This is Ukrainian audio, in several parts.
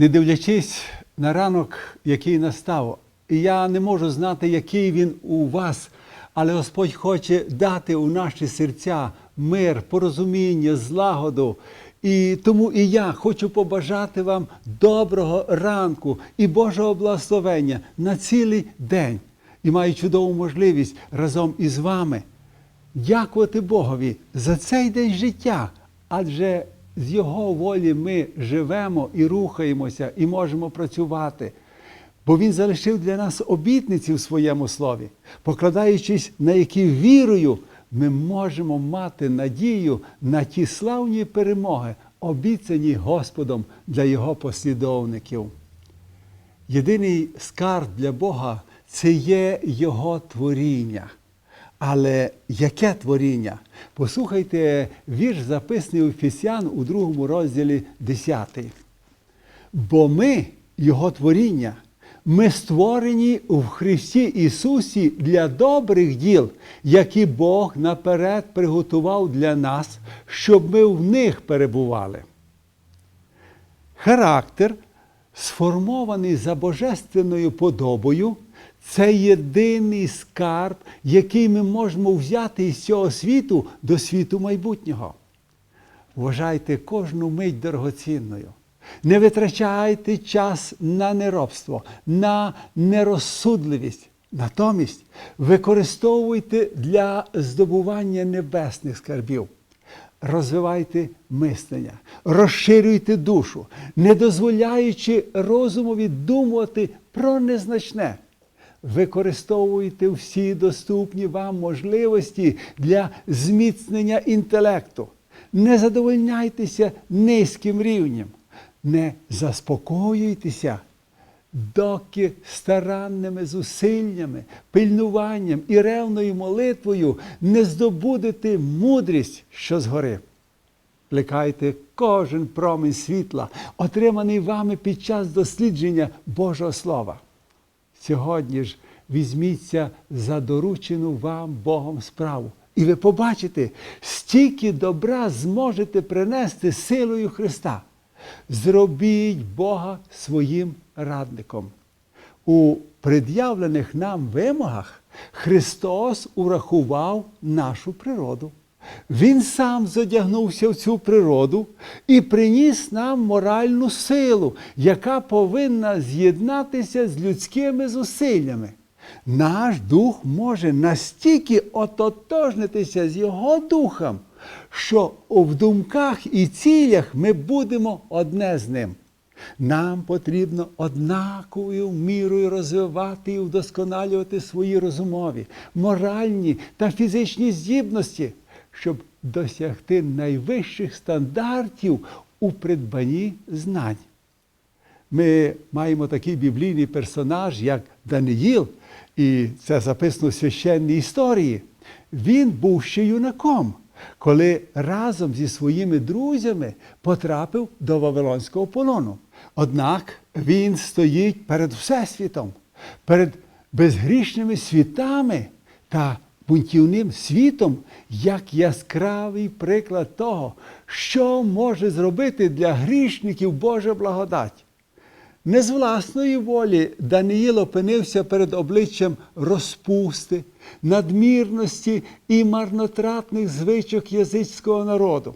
не дивлячись на ранок, який настав, і я не можу знати, який він у вас, але Господь хоче дати у наші серця мир, порозуміння, злагоду. І тому і я хочу побажати вам доброго ранку і Божого благословення на цілий день. І маю чудову можливість разом із вами дякувати Богові за цей день життя, адже з Його волі ми живемо і рухаємося, і можемо працювати. Бо Він залишив для нас обітниці в своєму слові, покладаючись на які вірою, ми можемо мати надію на ті славні перемоги, обіцяні Господом для Його послідовників. Єдиний скарб для Бога це є Його творіння. Але яке творіння? Послухайте вірш, записаний у Ефесян у другому розділі 10. Бо ми, Його творіння, ми створені в Христі Ісусі для добрих діл, які Бог наперед приготував для нас, щоб ми в них перебували. Характер, сформований за божественною подобою, це єдиний скарб, який ми можемо взяти із цього світу до світу майбутнього. Вважайте кожну мить дорогоцінною. Не витрачайте час на неробство, на нерозсудливість. Натомість використовуйте для здобування небесних скарбів. Розвивайте мислення, розширюйте душу, не дозволяючи розумові думати про незначне. Використовуйте всі доступні вам можливості для зміцнення інтелекту. Не задовольняйтеся низьким рівнем, не заспокоюйтеся, доки старанними зусиллями, пильнуванням і ревною молитвою не здобудете мудрість, що згори. Плекайте кожен промінь світла, отриманий вами під час дослідження Божого Слова. Сьогодні ж візьміться за доручену вам Богом справу. І ви побачите, стільки добра зможете принести силою Христа. Зробіть Бога своїм радником. У пред'явлених нам вимогах Христос урахував нашу природу. Він сам задягнувся в цю природу і приніс нам моральну силу, яка повинна з'єднатися з людськими зусиллями. Наш дух може настільки ототожнитися з Його духом, що в думках і цілях ми будемо одне з ним. Нам потрібно однаковою мірою розвивати і вдосконалювати свої розумові, моральні та фізичні здібності, щоб досягти найвищих стандартів у придбанні знань. Ми маємо такий біблійний персонаж, як Даниїл, і це записано в священній історії. Він був ще юнаком, коли разом зі своїми друзями потрапив до Вавилонського полону. Однак він стоїть перед Всесвітом, перед безгрішними світами та бунтівним світом як яскравий приклад того, що може зробити для грішників Божа благодать. Не з власної волі Даниїл опинився перед обличчям розпусти, надмірності і марнотратних звичок язичського народу.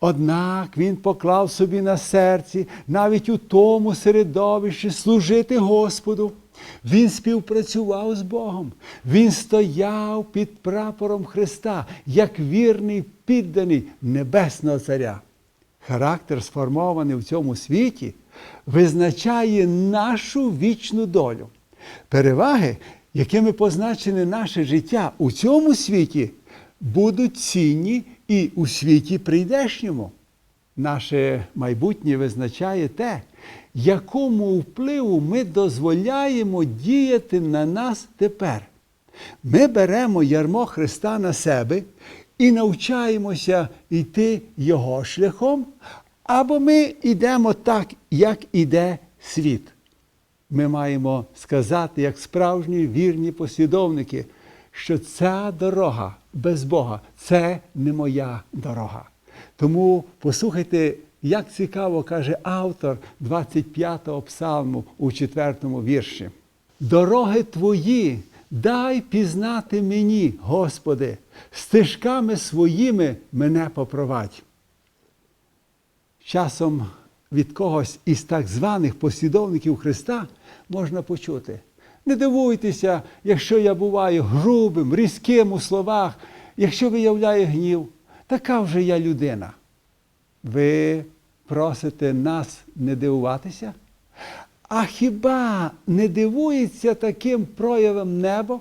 Однак він поклав собі на серці навіть у тому середовищі служити Господу. Він співпрацював з Богом. Він стояв під прапором Христа, як вірний підданий Небесного Царя. Характер, сформований в цьому світі, визначає нашу вічну долю. Переваги, якими позначене наше життя у цьому світі, будуть цінні і у світі прийдешньому. Наше майбутнє визначає те, якому впливу ми дозволяємо діяти на нас тепер. Ми беремо ярмо Христа на себе і навчаємося йти Його шляхом, або ми йдемо так, як іде світ. Ми маємо сказати, як справжні вірні послідовники, що ця дорога без Бога це не моя дорога. Тому послухайте як цікаво каже автор 25-го псалму у 4-му вірші. Дороги твої, дай пізнати мені, Господи, стежками своїми мене попровадь. Часом від когось із так званих послідовників Христа можна почути. Не дивуйтеся, якщо я буваю грубим, різким у словах, якщо виявляю гнів, така вже я людина. Ви просите нас не дивуватися? А хіба не дивується таким проявом небо?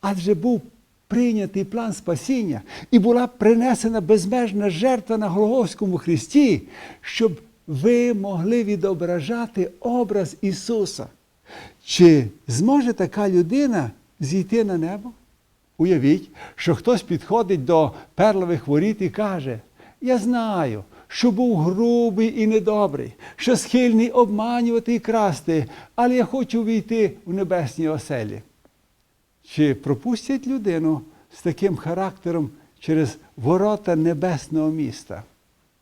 Адже був прийнятий план спасіння і була принесена безмежна жертва на Голгофському Христі, щоб ви могли відображати образ Ісуса. Чи зможе така людина зійти на небо? Уявіть, що хтось підходить до перлових воріт і каже: Я знаю, що був грубий і недобрий, що схильний обманювати і красти, але я хочу війти в небесні оселі. Чи пропустять людину з таким характером через ворота небесного міста?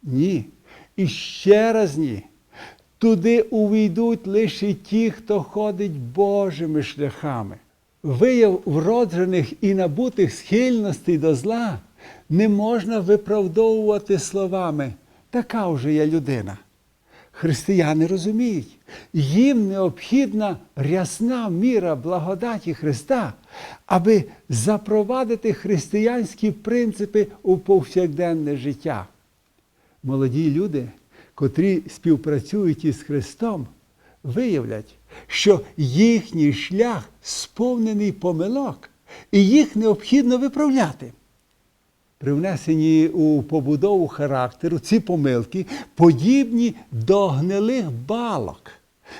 Ні. І ще раз ні. Туди увійдуть лише ті, хто ходить Божими шляхами. Вияв вроджених і набутих схильностей до зла не можна виправдовувати словами. Така вже я людина. Християни розуміють, їм необхідна рясна міра благодаті Христа, аби запровадити християнські принципи у повсякденне життя. Молоді люди, котрі співпрацюють із Христом, виявлять, що їхній шлях сповнений помилок, і їх необхідно виправляти. Привнесені у побудову характеру ці помилки подібні до гнилих балок.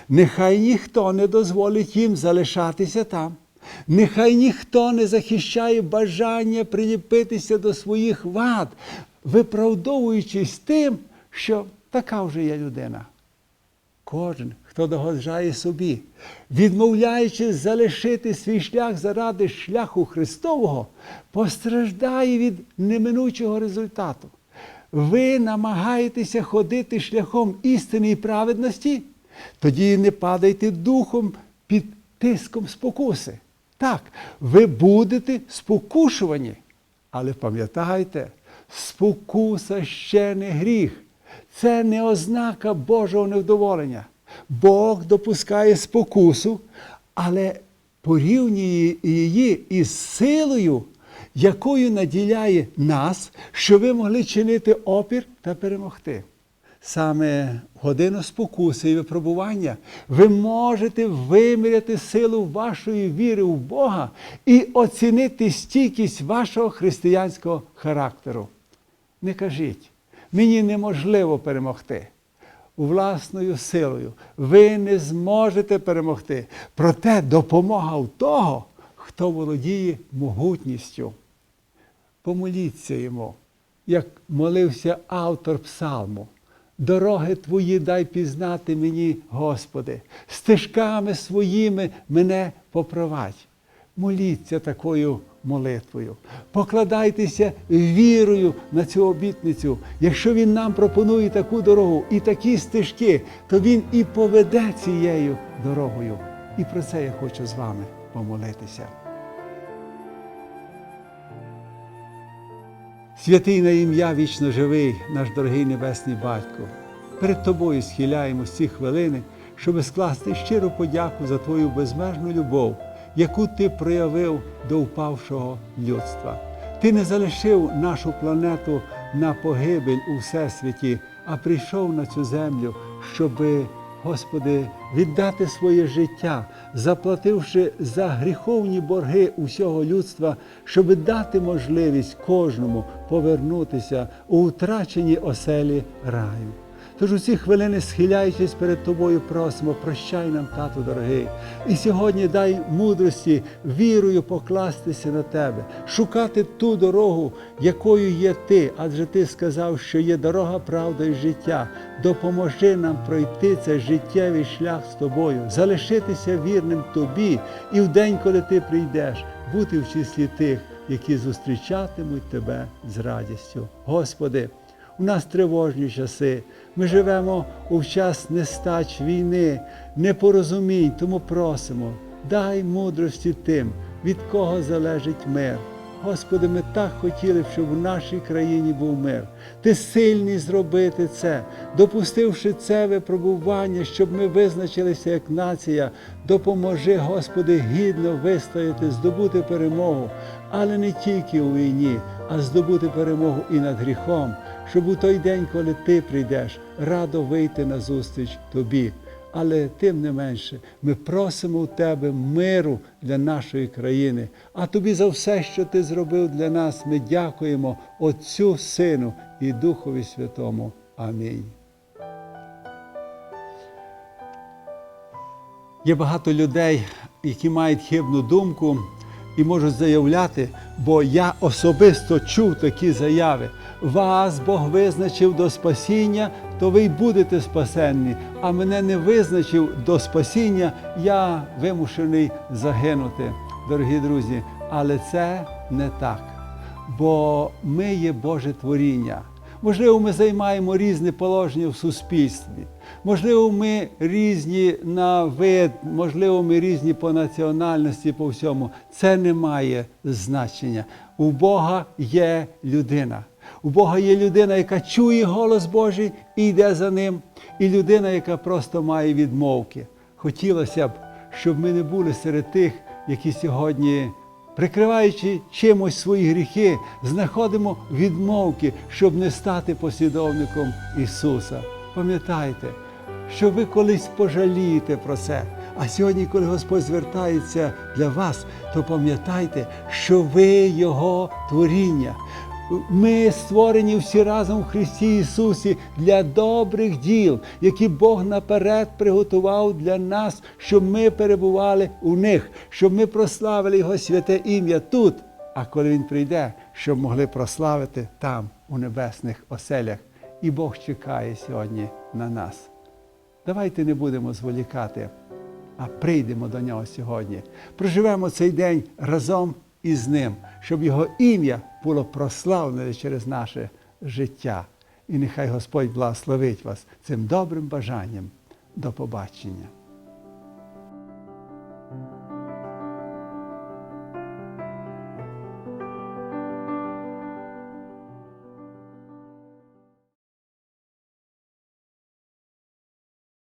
Нехай ніхто не дозволить їм залишатися там. Нехай ніхто не захищає бажання приліпитися до своїх вад, виправдовуючись тим, що така вже є людина. Кожен, хто догоджає собі, відмовляючись залишити свій шлях заради шляху Христового, постраждає від неминучого результату. Ви намагаєтеся ходити шляхом істини і праведності, тоді не падайте духом під тиском спокуси. Так, ви будете спокушувані, але пам'ятайте, спокуса ще не гріх. Це не ознака Божого невдоволення. Бог допускає спокусу, але порівнює її із силою, якою наділяє нас, що ви могли чинити опір та перемогти. Саме в годину спокуси і випробування ви можете виміряти силу вашої віри в Бога і оцінити стійкість вашого християнського характеру. Не кажіть, мені неможливо перемогти. Власною силою ви не зможете перемогти. Проте допомога в того, хто володіє могутністю. Помоліться йому, як молився автор псалму. Дороги твої дай пізнати мені, Господи, стежками своїми мене попровадь. Моліться такою молитвою. Покладайтеся вірою на цю обітницю. Якщо Він нам пропонує таку дорогу і такі стежки, то Він і поведе цією дорогою. І про це я хочу з вами помолитися. Святий на ім'я вічно живий, наш дорогий Небесний Батько, перед Тобою схиляємо ці хвилини, щоби скласти щиру подяку за Твою безмежну любов, яку Ти проявив до впавшого людства. Ти не залишив нашу планету на погибель у Всесвіті, а прийшов на цю землю, щоби Господи, віддати своє життя, заплативши за гріховні борги усього людства, щоб дати можливість кожному повернутися у втрачені оселі раю. Тож у ці хвилини, схиляючись перед тобою, просимо, прощай нам, тату дорогий, і сьогодні дай мудрості, вірою покластися на тебе, шукати ту дорогу, якою є ти, адже ти сказав, що є дорога, правда і життя. Допоможи нам пройти цей життєвий шлях з тобою, залишитися вірним тобі, і в день, коли ти прийдеш, бути в числі тих, які зустрічатимуть тебе з радістю. Господи. У нас тривожні часи. Ми живемо у час нестач війни, непорозумінь, тому просимо, дай мудрості тим, від кого залежить мир. Господи, ми так хотіли щоб у нашій країні був мир. Ти сильний зробити це, допустивши це випробування, щоб ми визначилися як нація. Допоможи, Господи, гідно вистояти, здобути перемогу, але не тільки у війні, а здобути перемогу і над гріхом, щоб у той день, коли ти прийдеш, радо вийти на зустріч тобі. Але тим не менше, ми просимо у Тебе миру для нашої країни. А тобі за все, що ти зробив для нас, ми дякуємо Отцю, Сину і Духові Святому. Амінь. Є багато людей, які мають хибну думку і можуть заявляти, бо я особисто чув такі заяви. Вас Бог визначив до спасіння, то ви й будете спасенні, а мене не визначив до спасіння, я вимушений загинути, дорогі друзі. Але це не так, бо ми є Боже творіння. Можливо, ми займаємо різне положення в суспільстві. Можливо, ми різні на вид, можливо, ми різні по національності, по всьому. Це не має значення. У Бога є людина. У Бога є людина, яка чує голос Божий і йде за ним, і людина, яка просто має відмовки. Хотілося б, щоб ми не були серед тих, які сьогодні прикриваючи чимось свої гріхи, знаходимо відмовки, щоб не стати послідовником Ісуса. Пам'ятайте, що ви колись пожалієте про це. А сьогодні, коли Господь звертається для вас, то пам'ятайте, що ви Його творіння. Ми створені всі разом в Христі Ісусі для добрих діл, які Бог наперед приготував для нас, щоб ми перебували у них, щоб ми прославили Його святе ім'я тут, а коли Він прийде, щоб могли прославити там, у небесних оселях. І Бог чекає сьогодні на нас. Давайте не будемо зволікати, а прийдемо до нього сьогодні. Проживемо цей день разом із ним, щоб його ім'я було прославлене через наше життя. І нехай Господь благословить вас цим добрим бажанням. До побачення.